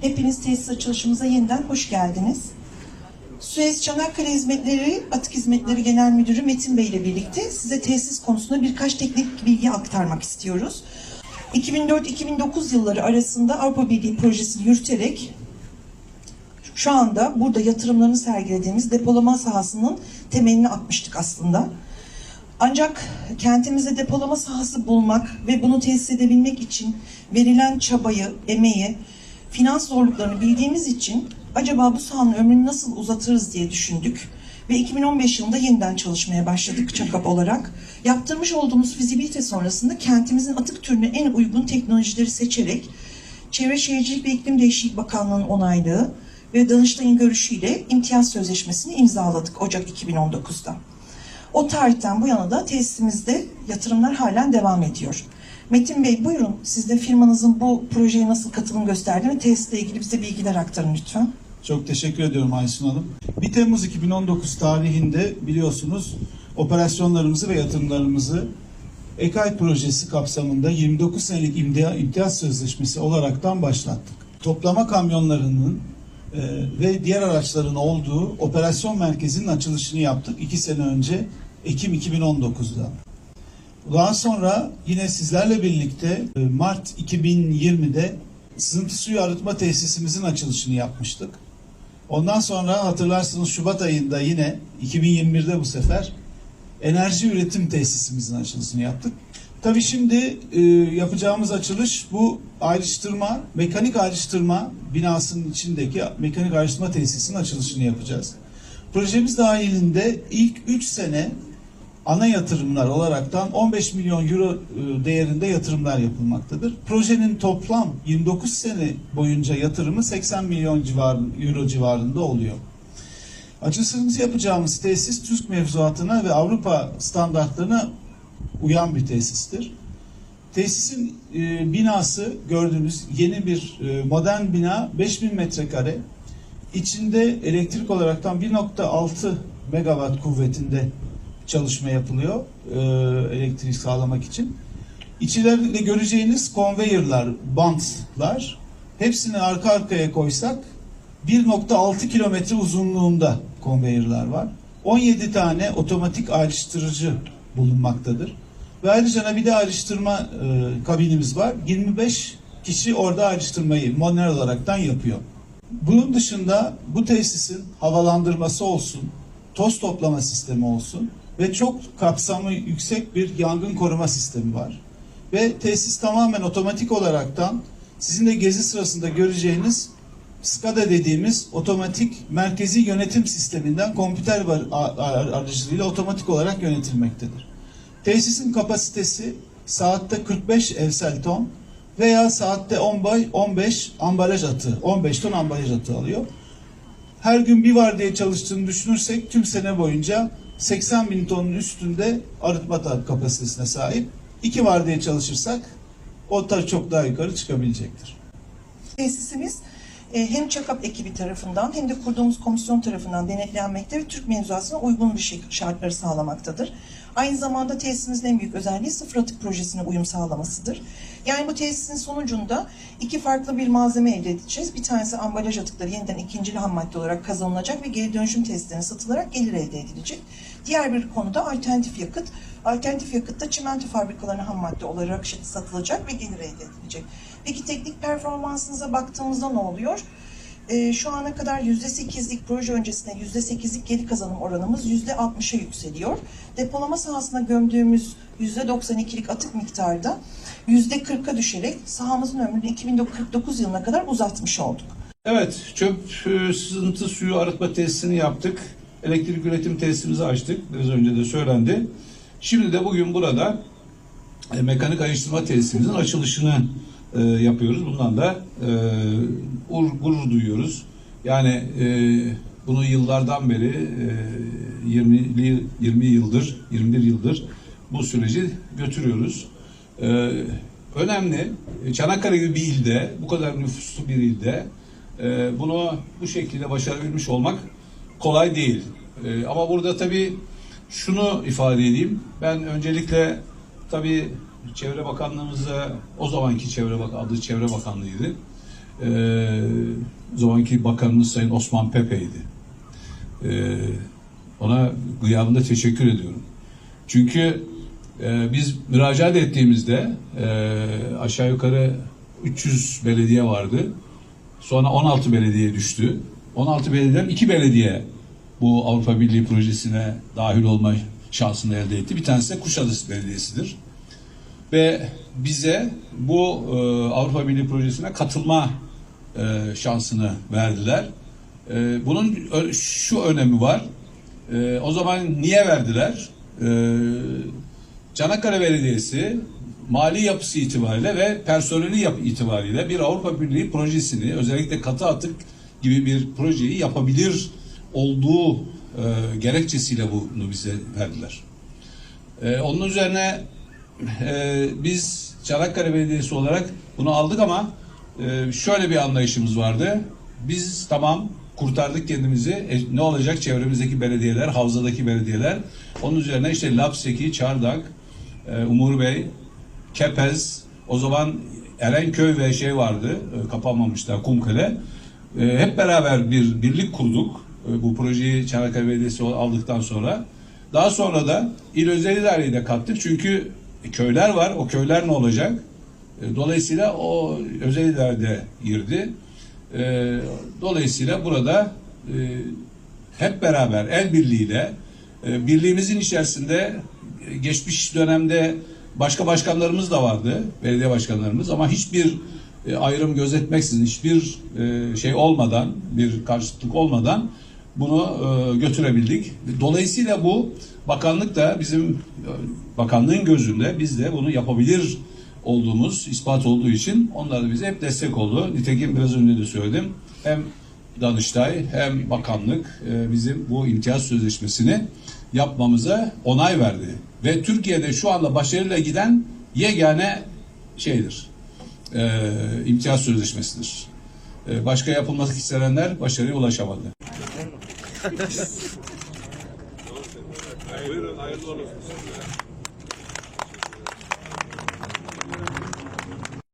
Hepiniz tesis açılışımıza yeniden hoş geldiniz. Suez Çanakkale Hizmetleri Atık Hizmetleri Genel Müdürü Metin Bey ile birlikte size tesis konusunda birkaç teknik bilgi aktarmak istiyoruz. 2004-2009 yılları arasında Avrupa Birliği projesini yürüterek şu anda burada yatırımlarını sergilediğimiz depolama sahasının temelini atmıştık aslında. Ancak kentimizde depolama sahası bulmak ve bunu tesis edebilmek için verilen çabayı, emeği, finans zorluklarını bildiğimiz için acaba bu sahanın ömrünü nasıl uzatırız diye düşündük. Ve 2015 yılında yeniden çalışmaya başladık ÇAKAP olarak. Yaptırmış olduğumuz fizibilite sonrasında kentimizin atık türüne en uygun teknolojileri seçerek Çevre Şehircilik ve İklim Değişikliği Bakanlığı'nın onaylığı ve Danıştay'ın görüşüyle imtiyaz sözleşmesini imzaladık Ocak 2019'da. O tarihten bu yana da tesisimizde yatırımlar halen devam ediyor. Metin Bey buyurun siz de firmanızın bu projeye nasıl katılım gösterdiğini tesisle ilgili bize bilgiler aktarın lütfen. Çok teşekkür ediyorum Aysun Hanım. 1 Temmuz 2019 tarihinde biliyorsunuz operasyonlarımızı ve yatırımlarımızı EKAY projesi kapsamında 29 senelik imtia- imtiyaz sözleşmesi olaraktan başlattık. Toplama kamyonlarının e, ve diğer araçların olduğu operasyon merkezinin açılışını yaptık 2 sene önce Ekim 2019'da. Daha sonra yine sizlerle birlikte e, Mart 2020'de sızıntı suyu arıtma tesisimizin açılışını yapmıştık. Ondan sonra hatırlarsınız Şubat ayında yine 2021'de bu sefer enerji üretim tesisimizin açılışını yaptık. Tabii şimdi e, yapacağımız açılış bu ayrıştırma, mekanik ayrıştırma binasının içindeki mekanik ayrıştırma tesisinin açılışını yapacağız. Projemiz dahilinde ilk 3 sene ana yatırımlar olaraktan 15 milyon euro e, değerinde yatırımlar yapılmaktadır. Projenin toplam 29 sene boyunca yatırımı 80 milyon civar, euro civarında oluyor. Açılışımızı yapacağımız tesis Türk mevzuatına ve Avrupa standartlarına uyan bir tesistir. Tesisin e, binası gördüğünüz yeni bir e, modern bina 5000 metrekare. İçinde elektrik olaraktan 1.6 megawatt kuvvetinde çalışma yapılıyor e, elektrik sağlamak için. İçlerinde göreceğiniz konveyörler, bantlar hepsini arka arkaya koysak 1.6 kilometre uzunluğunda konveyörler var. 17 tane otomatik ayrıştırıcı bulunmaktadır. Ve ayrıca bir de ayrıştırma e, kabinimiz var. 25 kişi orada ayrıştırmayı manuel olaraktan yapıyor. Bunun dışında bu tesisin havalandırması olsun, toz toplama sistemi olsun ve çok kapsamlı yüksek bir yangın koruma sistemi var. Ve tesis tamamen otomatik olaraktan sizin de gezi sırasında göreceğiniz SCADA dediğimiz otomatik merkezi yönetim sisteminden kompüter aracılığıyla otomatik olarak yönetilmektedir. Tesisin kapasitesi saatte 45 evsel ton veya saatte 10 bay 15 ambalaj atı, 15 ton ambalaj atı alıyor. Her gün bir var diye çalıştığını düşünürsek tüm sene boyunca 80 bin tonun üstünde arıtma kapasitesine sahip. İki var diye çalışırsak o da çok daha yukarı çıkabilecektir. Tesisimiz hem ÇAKAP ekibi tarafından hem de kurduğumuz komisyon tarafından denetlenmekte ve Türk mevzuatına uygun bir şey, şartları sağlamaktadır. Aynı zamanda tesisimizin en büyük özelliği sıfır atık projesine uyum sağlamasıdır. Yani bu tesisin sonucunda iki farklı bir malzeme elde edeceğiz. Bir tanesi ambalaj atıkları yeniden ikincili ham madde olarak kazanılacak ve geri dönüşüm tesislerine satılarak gelir elde edilecek. Diğer bir konuda alternatif yakıt. Alternatif yakıt da çimento fabrikalarına ham madde olarak satılacak ve gelir elde edilecek. Peki teknik performansınıza baktığımızda ne oluyor? Ee, şu ana kadar %8'lik proje öncesinde %8'lik geri kazanım oranımız %60'a yükseliyor. Depolama sahasına gömdüğümüz %92'lik atık miktarda %40'a düşerek sahamızın ömrünü 2049 yılına kadar uzatmış olduk. Evet, çöp e, sızıntı suyu arıtma tesisini yaptık. Elektrik üretim tesisimizi açtık. Biraz önce de söylendi. Şimdi de bugün burada e, mekanik ayrıştırma tesisimizin açılışını e, yapıyoruz. Bundan da e, ur- gurur duyuyoruz. Yani e, bunu yıllardan beri e, 20 20 yıldır, 21 yıldır bu süreci götürüyoruz. E, önemli. Çanakkale gibi bir ilde, bu kadar nüfuslu bir ilde e, bunu bu şekilde başarabilmiş olmak kolay değil. E, ama burada tabii şunu ifade edeyim. Ben öncelikle tabii Çevre Bakanlığımıza o zamanki Çevre Bak adı Çevre Bakanlığı'ydı. E, o zamanki bakanımız Sayın Osman Pepe'ydi. Ee, ona gıyabında teşekkür ediyorum. Çünkü e, biz müracaat ettiğimizde e, aşağı yukarı 300 belediye vardı. Sonra 16 belediye düştü. 16 belediyeden 2 belediye bu Avrupa Birliği projesine dahil olma şansını elde etti. Bir tanesi de Kuşadası Belediyesi'dir. Ve bize bu e, Avrupa Birliği projesine katılma e, şansını verdiler. E, bunun şu önemi var. E, o zaman niye verdiler? E, Çanakkale Belediyesi mali yapısı itibariyle ve personeli yapı itibariyle bir Avrupa Birliği projesini özellikle katı atık gibi bir projeyi yapabilir olduğu e, gerekçesiyle bunu bize verdiler. E, onun üzerine e, biz Çanakkale Belediyesi olarak bunu aldık ama e, şöyle bir anlayışımız vardı. Biz tamam kurtardık kendimizi. E, ne olacak çevremizdeki belediyeler, havzadaki belediyeler. Onun üzerine işte Lapseki, Çardak, e, Umur Bey, Kepez, o zaman Erenköy ve şey vardı, e, kapanmamışlar, Kumkale. E, hep beraber bir birlik kurduk. E, bu projeyi Çanakkale Belediyesi aldıktan sonra. Daha sonra da il özel idareyi de kattık. Çünkü köyler var. O köyler ne olacak? E, Dolayısıyla o özel idarede girdi. E, Dolayısıyla burada e, hep beraber el birliğiyle e, birliğimizin içerisinde e, geçmiş dönemde başka başkanlarımız da vardı. Belediye başkanlarımız ama hiçbir ayrım gözetmeksizin hiçbir şey olmadan bir karşıtlık olmadan bunu e, götürebildik. Dolayısıyla bu bakanlık da bizim e, bakanlığın gözünde biz de bunu yapabilir olduğumuz ispat olduğu için onlar da bize hep destek oldu. Nitekim biraz önce de söyledim. Hem Danıştay hem bakanlık e, bizim bu imtiyaz sözleşmesini yapmamıza onay verdi. Ve Türkiye'de şu anda başarıyla giden yegane şeydir. E, imtiyaz sözleşmesidir. E, başka yapılmak istenenler başarıya ulaşamadı. Buyurun hayırlı olsun.